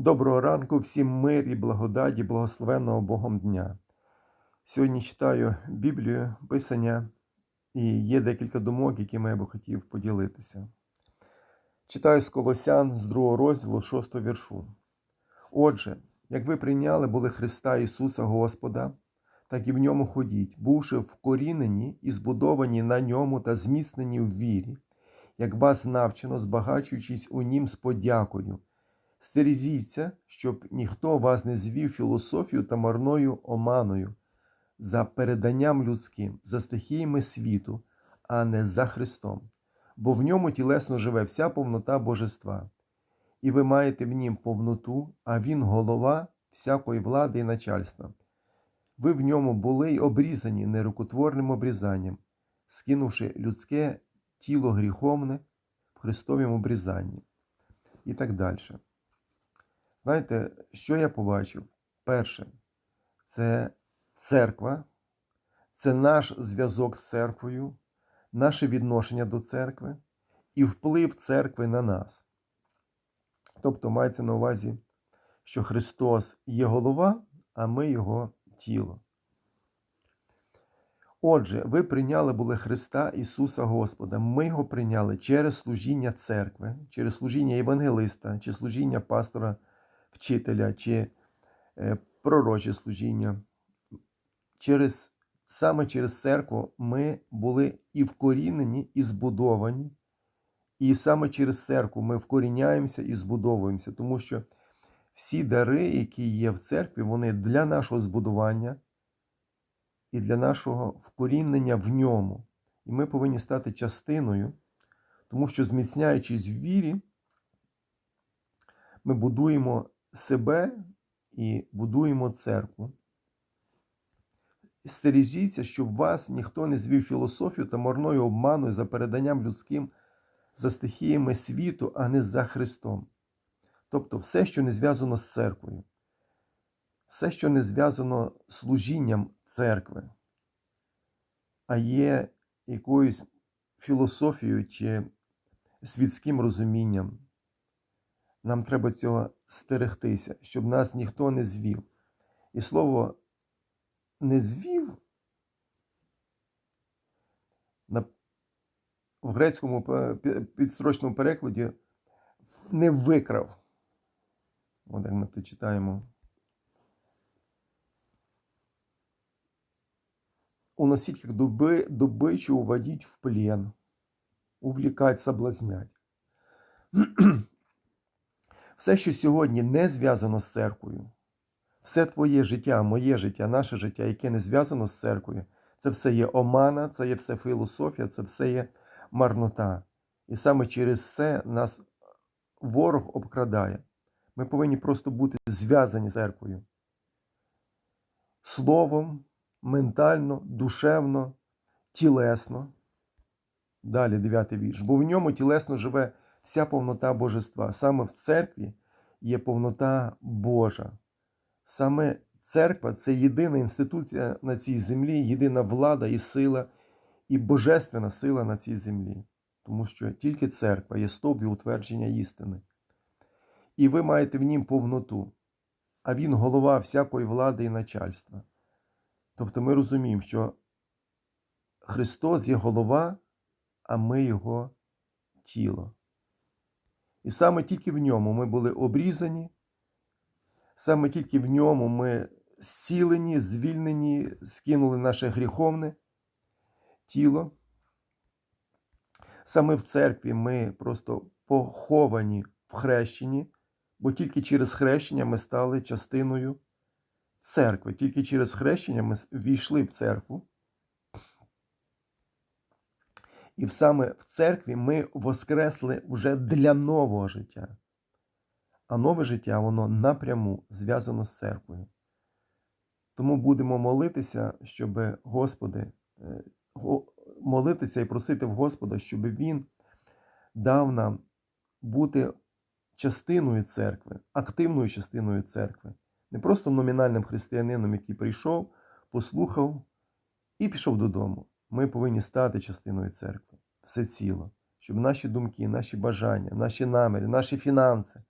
Доброго ранку, всім мир і благодаті, благословенного Богом дня. Сьогодні читаю Біблію, Писання, і є декілька думок, якими я би хотів поділитися. Читаю з Колосян з 2 розділу 6 віршу. Отже, як ви прийняли були Христа Ісуса Господа, так і в ньому ходіть, бувши вкорінені і збудовані на ньому та зміцнені в вірі, як вас навчено, збагачуючись у нім з подякою. Стережіться, щоб ніхто вас не звів філософію та марною оманою за переданням людським, за стихіями світу, а не за Христом, бо в ньому тілесно живе вся повнота божества, і ви маєте в нім повноту, а він голова всякої влади і начальства. Ви в ньому були й обрізані нерукотворним обрізанням, скинувши людське тіло гріховне в Христовім обрізанні. І так далі. Знаєте, що я побачив? Перше, це церква, це наш зв'язок з церквою, наше відношення до церкви і вплив церкви на нас. Тобто мається на увазі, що Христос є голова, а ми Його тіло. Отже, ви прийняли були Христа Ісуса Господа. Ми Його прийняли через служіння церкви, через служіння євангелиста, чи служіння пастора вчителя чи е, пророче служіння. Через, Саме через церкву ми були і вкорінені, і збудовані. І саме через церкву ми вкоріняємося і збудовуємося, тому що всі дари, які є в церкві, вони для нашого збудування і для нашого вкорінення в ньому. І ми повинні стати частиною, тому що, зміцняючись в вірі, ми будуємо себе і будуємо церкву. Стережіться, щоб вас ніхто не звів філософію та морною обманою за переданням людським, за стихіями світу, а не за Христом. Тобто все, що не зв'язано з церквою, все, що не зв'язано з служінням церкви, а є якоюсь філософією чи світським розумінням. Нам треба цього стерегтися, щоб нас ніхто не звів. І слово не звів в грецькому підстрочному перекладі не викрав. От як ми тут читаємо. Уносить как дуби, добычу, уводить в плен, увлекать, соблазнять. Все, що сьогодні не зв'язано з церквою, все твоє життя, моє життя, наше життя, яке не зв'язано з церквою, це все є омана, це є все філософія, це все є марнота. І саме через це нас ворог обкрадає. Ми повинні просто бути зв'язані з церквою. Словом, ментально, душевно, тілесно. Далі дев'ятий вірш. Бо в ньому тілесно живе вся повнота божества. Саме в церкві є повнота Божа. Саме церква це єдина інституція на цій землі, єдина влада і сила, і божественна сила на цій землі. Тому що тільки церква є стовп і утвердження істини. І ви маєте в нім повноту, а він голова всякої влади і начальства. Тобто ми розуміємо, що Христос є голова, а ми Його тіло. І саме тільки в ньому ми були обрізані, саме тільки в ньому ми зцілені, звільнені, скинули наше гріховне тіло. Саме в церкві ми просто поховані в хрещенні, бо тільки через хрещення ми стали частиною церкви. Тільки через хрещення ми війшли в церкву. І саме в церкві ми воскресли вже для нового життя. А нове життя, воно напряму зв'язано з церквою. Тому будемо молитися, щоб Господи, молитися і просити в Господа, щоб Він дав нам бути частиною церкви, активною частиною церкви. Не просто номінальним християнином, який прийшов, послухав і пішов додому. Ми повинні стати частиною церкви, все ціло, щоб наші думки, наші бажання, наші наміри, наші фінанси,